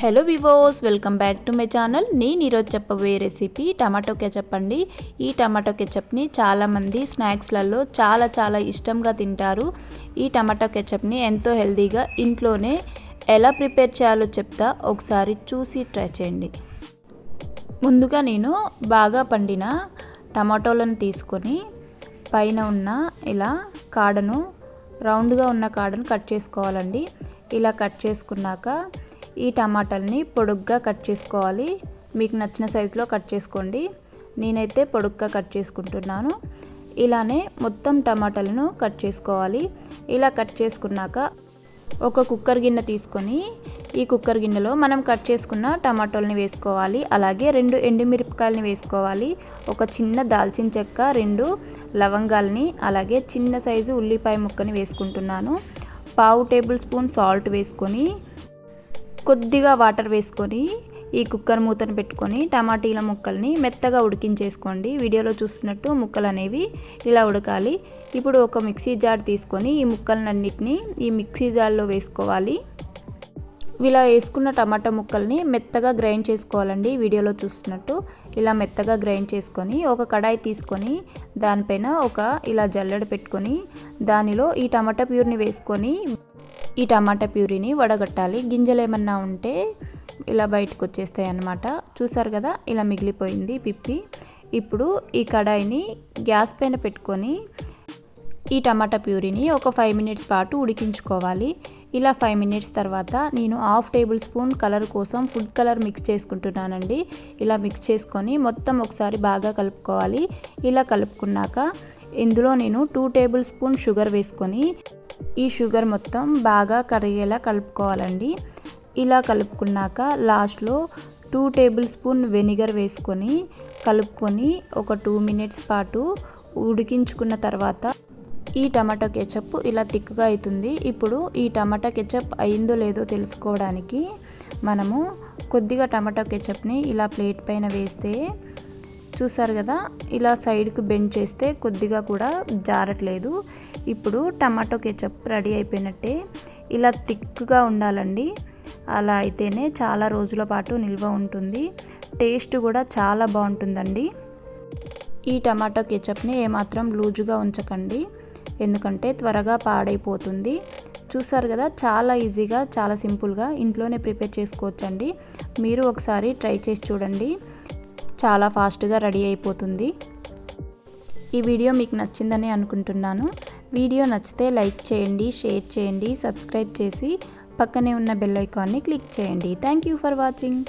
Hello వివోస్ welcome back to my channel నేను ఈరోజు చెప్పబోయే రెసిపీ టమాటో కెచప్ అండి. ఈ టమాటో కెచప్ని చాలామంది స్నాక్స్లలో చాలా చాలా ఇష్టంగా తింటారు. ఈ టమాటో కెచప్ని ఎంతో హెల్తీగా ఇంట్లోనే ఎలా ప్రిపేర్ చేయాలో చెప్తా. ఒకసారి చూసి ట్రై చేయండి. ముందుగా నేను బాగా పండిన టమాటోలను తీసుకొని పైన ఉన్న ఇలా కాడను రౌండ్గా ఉన్న కాడను కట్ చేసుకోవాలండి. ఇలా కట్ చేసుకున్నాక ఈ టమాటాలని పొడుగ్గా కట్ చేసుకోవాలి. మీకు నచ్చిన సైజులో కట్ చేసుకోండి. నేనైతే పొడుగ్గా కట్ చేసుకుంటున్నాను. ఇలానే మొత్తం టమాటాలను కట్ చేసుకోవాలి. ఇలా కట్ చేసుకున్నాక ఒక కుక్కర్ గిన్నె తీసుకొని ఈ కుక్కర్ గిన్నెలో మనం కట్ చేసుకున్న టమాటోల్ని వేసుకోవాలి. అలాగే రెండు ఎండుమిరపకాయలని వేసుకోవాలి. ఒక చిన్న దాల్చిన చెక్క రెండు లవంగాలని అలాగే చిన్న సైజు ఉల్లిపాయ ముక్కని వేసుకుంటున్నాను. పావు టేబుల్ స్పూన్ సాల్ట్ వేసుకొని కొద్దిగా వాటర్ వేసుకొని ఈ కుక్కర్ మూతను పెట్టుకొని టమాటీల ముక్కల్ని మెత్తగా ఉడికించేసుకోండి. వీడియోలో చూస్తున్నట్టు ముక్కలు అనేవి ఇలా ఉడకాలి. ఇప్పుడు ఒక మిక్సీ జార్ తీసుకొని ఈ ముక్కలన్నింటినీ ఈ మిక్సీ జార్లో వేసుకోవాలి. ఇలా వేసుకున్న టమాటా ముక్కల్ని మెత్తగా గ్రైండ్ చేసుకోవాలండి. వీడియోలో చూస్తున్నట్టు ఇలా మెత్తగా గ్రైండ్ చేసుకొని ఒక కడాయి తీసుకొని దానిపైన ఒక ఇలా జల్లెడ పెట్టుకొని దానిలో ఈ టమాటా ప్యూర్ని వేసుకొని ఈ టమాటా ప్యూరీని వడగట్టాలి. గింజలు ఏమన్నా ఉంటే ఇలా బయటకు వచ్చేస్తాయి అన్నమాట. చూసారు కదా ఇలా మిగిలిపోయింది పిప్పి. ఇప్పుడు ఈ కడాయిని గ్యాస్ పైన పెట్టుకొని ఈ టమాటా ప్యూరీని ఒక ఫైవ్ మినిట్స్ పాటు ఉడికించుకోవాలి. ఇలా ఫైవ్ మినిట్స్ తర్వాత నేను హాఫ్ టేబుల్ స్పూన్ కలర్ కోసం ఫుడ్ కలర్ మిక్స్ చేసుకుంటున్నానండి. ఇలా మిక్స్ చేసుకొని మొత్తం ఒకసారి బాగా కలుపుకోవాలి. ఇలా కలుపుకున్నాక ఇందులో నేను టూ టేబుల్ స్పూన్ షుగర్ వేసుకొని ఈ షుగర్ మొత్తం బాగా కరిగేలా కలుపుకోవాలండి. ఇలా కలుపుకున్నాక లాస్ట్లో టూ టేబుల్ స్పూన్ వెనిగర్ వేసుకొని కలుపుకొని ఒక టూ మినిట్స్ పాటు ఉడికించుకున్న తర్వాత ఈ టమాటో కెచప్ ఇలా థిక్గా అవుతుంది. ఇప్పుడు ఈ టమాటా కెచప్ అయిందో లేదో తెలుసుకోవడానికి మనము కొద్దిగా టమాటో కెచప్ని ఇలా ప్లేట్ పైన వేస్తే చూసారు కదా ఇలా సైడ్కి బెండ్ చేస్తే కొద్దిగా కూడా జారట్లేదు. ఇప్పుడు టమాటో కెచప్ రెడీ అయిపోయినట్టే. ఇలా థిక్గా ఉండాలండి. అలా అయితేనే చాలా రోజుల పాటు నిల్వ ఉంటుంది. టేస్ట్ కూడా చాలా బాగుంటుందండి. ఈ టమాటో కెచప్ని ఏమాత్రం లూజుగా ఉంచకండి. ఎందుకంటే త్వరగా పాడైపోతుంది. చూసారు కదా చాలా ఈజీగా చాలా సింపుల్గా ఇంట్లోనే ప్రిపేర్ చేసుకోవచ్చండి. మీరు ఒకసారి ట్రై చేసి చూడండి. చాలా ఫాస్ట్గా రెడీ అయిపోతుంది. ఈ వీడియో మీకు నచ్చిందని అనుకుంటున్నాను. వీడియో నచ్చితే లైక్ చేయండి షేర్ చేయండి సబ్స్క్రైబ్ చేసి పక్కనే ఉన్న బెల్ ఐకాన్ని క్లిక్ చేయండి. Thank you for watching